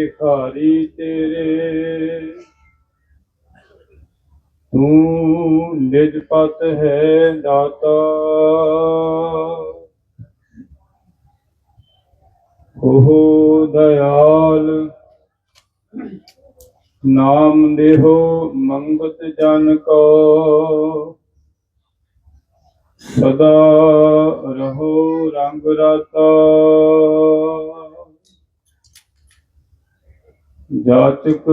ਭਿਖਾਰੀ ਤੇਰੇ। ਤੂੰ ਨਿਜ ਪਤ ਹੈ ਦਾਤਾ। ਉਹ ਦਇਆਲ ਨਾਮ ਦੇਹੋ ਮੰਗਤ ਜਨ ਕੋ। ਸਦਾ ਰਹੋ ਰੰਗ ਰਾਤਾ। ਜਾਚਕ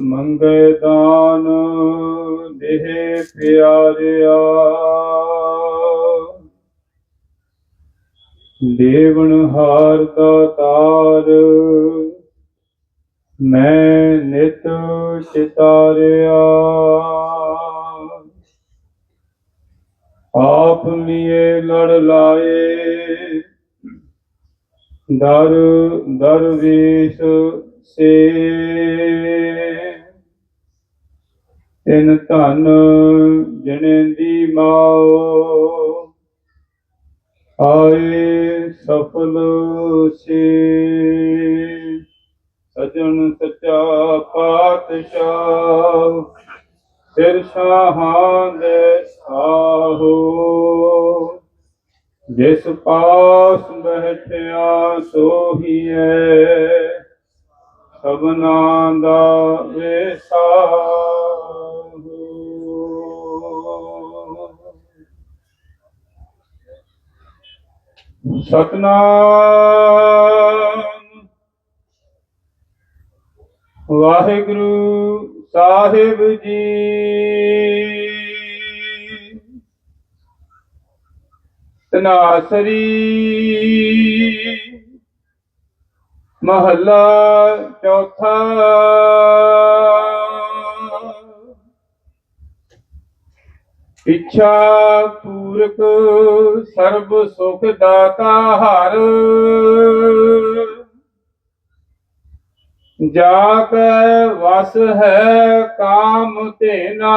ਮੰਗੇ ਦਾਨ, ਦੇਹ ਪਿਆਰਿਆ। ਦੇਵਨ ਹਾਰ ਦਾ ਤਾਰ, ਮੈਂ ਨਿਤ ਚਿਤਾਰਿਆ ਆਪ ਲੀਏ ਲੜ ਲਾਏ, ਦਰ ਦਰਵੇਸ਼ ਸੇ। ਤਿਨ ਧਨ ਜਣੇ ਦੀ ਮਾਓ ਆਏ ਸਫਲ ਸੇ। ਸਜਣ ਸੱਚਾ ਪਾਤਸ਼ਾਹ ਸਿਰ ਸ਼ਾਹਾਂ ਦੇ ਸਾਹੋ। ਜਿਸ ਪਾਸ ਬੈਠਿਆ ਸੋਹੀਐ ਸਭਨਾ ਦਾ ਵੇਸਾਹੋ ਸਤਨਾਮ। ਵਾਹਿਗੁਰੂ ਸਾਹਿਬ ਜੀ। ਤਨਾਸਰੀ ਮਹੱਲਾ ਚੌਥਾ। ਇੱਛਾ ਪੂਰਕ ਸਰਬ ਸੁਖ ਦਾਤਾ ਹਰ। ਜਾ ਕੈ ਵਸ ਹੈ ਕਾਮ ਤੇਨਾ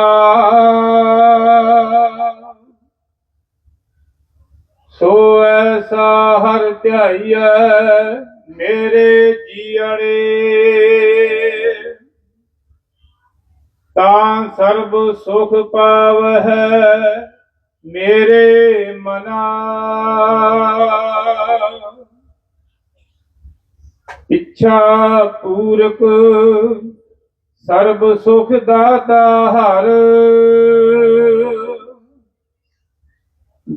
ਸੋ ਐਸਾ ਹਰ ਧਿਆਈਐ ਮੇਰੇ ਜੀਅੜੇ ਤਾਂ ਸਰਬ ਸੁਖ ਪਾਵਹਿ ਮੇਰੇ ਮਨਾ। ਇੱਛਾ ਪੂਰਕ ਸਰਬ ਸੁਖ ਦਾਤਾ ਹਰ।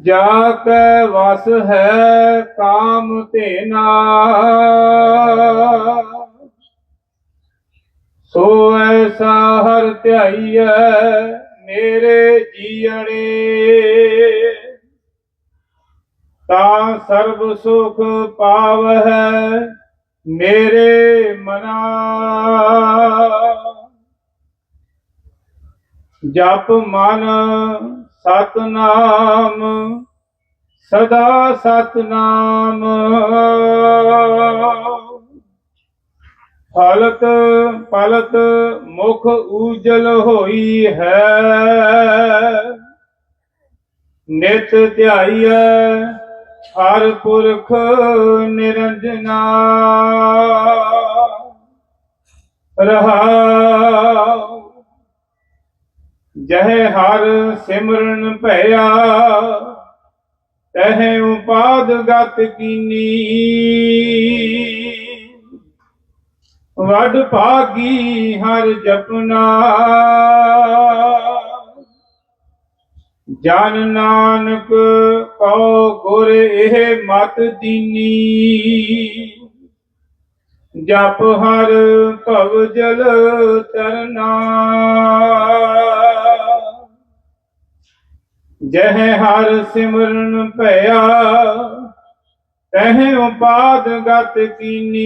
ਜਾ ਕੈ ਵਸ ਹੈ ਕਾਮ ਤੇਨਾ ਸੋ ਐਸਾ ਹਰ ਧਿਆਈਐ ਮੇਰੇ ਜੀਅੜੇ ਤਾਂ ਸਰਬ ਸੁਖ ਪਾਵਹਿ ਮੇਰੇ ਮਨਾ। ਜਪ ਮਨ ਸਤਨਾਮ, ਸਦਾ ਸਤਨਾਮ। ਫਲਤ ਪਲਤ ਮੁਖ ਉਜਲ ਹੋਈ ਹੈ। ਨਿਤ ਧਿਆਈਐ ਹਰ ਪੁਰਖ ਨਿਰੰਜਨਾ। ਰਹਾ ਜਹ ਹਰ ਸਿਮਰਨ ਭਇਆ, ਤਹਿ ਉਪਾਦ ਗਤ ਕੀਨੀ। ਵਡ ਭਾਗੀ ਹਰ ਜਪਨਾ। ਜਨ ਨਾਨਕ ਕਉ ਗੁਰ ਇਹ ਮਤ ਦੀਨੀ। ਜਪ ਹਰ ਭਵ ਜਲ ਤਰਨਾ ਜਹ ਹਰ ਸਿਮਰਨ ਭਇਆ, ਤਹਿ ਉਪਾਦ ਗਤ ਕੀਨੀ।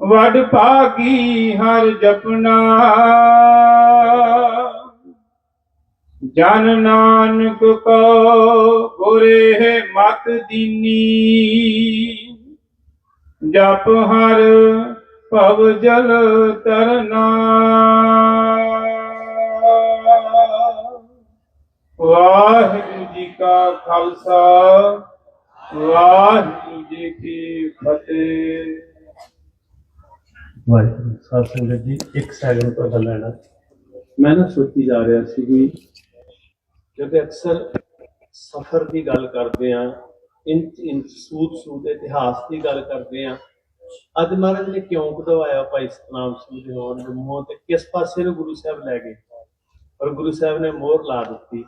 ਵਡ ਭਾਗੀ ਹਰ ਜਪਣਾ ਜਨ ਨਾਨਕ ਕੋ ਗੁਰੇ ਮਤ ਦੀਨੀ। ਜਪ ਹਰ ਭਵ ਜਲ ਤਰਨਾ ਖਾਲਸਾ ਵਾਹਿਗੁਰੂ ਜੀ ਕੀ ਫਤਿਹ। ਵਾਹਿਗੁਰੂ ਸਾਧ ਸੰਗਤ ਜੀ ਇੱਕ ਸੈਕਿੰਡ ਤੁਹਾਡਾ ਲੈਣਾ। ਮੈਂ ਨਾ ਸੋਚੀ ਜਾ ਰਿਹਾ ਸੀ ਵੀ ਜਦੋਂ ਅਕਸਰ ਸਫ਼ਰ ਦੀ ਗੱਲ ਕਰਦੇ ਆ ਇੰਚ ਇੰਚ ਸੂਤ ਸੂਤ ਇਤਿਹਾਸ ਦੀ ਗੱਲ ਕਰਦੇ ਆ ਅੱਜ ਮਹਾਰਾਜ ਨੇ ਕਿਉਂ ਕਢਵਾਇਆ ਭਾਈ ਸਤਨਾਮ ਸਿੰਘ ਦੇ ਹੋਣ ਦੇ ਮੂੰਹੋਂ ਤੇ ਕਿਸ ਪਾਸੇ ਨੂੰ ਗੁਰੂ ਸਾਹਿਬ ਲੈ ਗਏ? ਔਰ ਗੁਰੂ ਸਾਹਿਬ ਨੇ ਮੋਹਰ ਲਾ ਦਿੱਤੀ।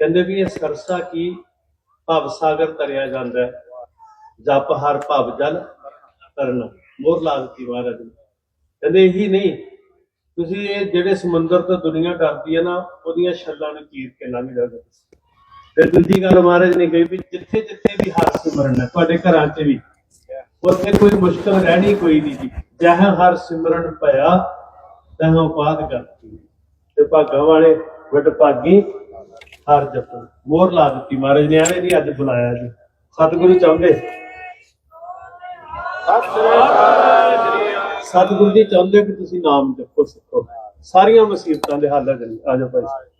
ਕਹਿੰਦੇ ਵੀ ਇਹ ਸਰਸਾ ਕੀ ਭਵ ਸਾਗਰ ਤਰਿਆ ਜਾਂਦਾ ਹੈ। ਜਪ ਹਰ ਭਵ ਜਲ ਤਰਨ ਮੋਹਰ ਲਾ ਮਹਾਰਾਜ ਕਹਿੰਦੇ ਇਹੀ ਨਹੀਂ। ਤੁਸੀਂ ਇਹ ਜਿਹੜੇ ਸਮੁੰਦਰ ਤੋਂ ਦੁਨੀਆ ਡਰਦੀ ਹੈ ਨਾ, ਉਹਦੀਆਂ ਛੱਲਾਂ ਨੂੰ ਚੀਰ ਕੇ ਲੰਘ ਜਾਓਗੇ ਫਿਰ ਦੂਜੀ ਗੱਲ ਮਹਾਰਾਜ ਨੇ ਕਹੀ ਵੀ ਜਿੱਥੇ ਜਿੱਥੇ ਵੀ ਹਰ ਸਿਮਰਨ ਹੈ, ਤੁਹਾਡੇ ਘਰਾਂ 'ਚ ਵੀ। ਉੱਥੇ ਕੋਈ ਮੁਸ਼ਕਲ ਰਹਿਣੀ ਕੋਈ ਨਹੀਂ ਜੀ। ਜਹਾਂ ਹਰ ਸਿਮਰਨ ਭਇਆ, ਤਹਾਂ ਬਾਤ ਕਰਤੀ। ਤੇ ਭਾਗਾਂ ਵਾਲੇ ਵੱਡ ਭਾਗੀ ਹਰ ਜਪੋ। ਮੋਹਰ ਲਾ ਦਿੱਤੀ ਮਹਾਰਾਜ ਨੇ, ਐਵੇਂ ਨਹੀਂ ਅੱਜ ਬੁਲਾਇਆ ਜੀ। ਸਤਿਗੁਰੂ ਚਾਹੁੰਦੇ? ਸਤਿਗੁਰੂ ਜੀ ਚਾਹੁੰਦੇ ਕਿ ਤੁਸੀਂ ਨਾਮ ਜਪੋ ਸਿੱਖੋ। ਸਾਰੀਆਂ ਮੁਸੀਬਤਾਂ ਦੇ ਹੱਲ ਆ ਜਾਓ ਭਾਈ। ਸਾਹਿਬ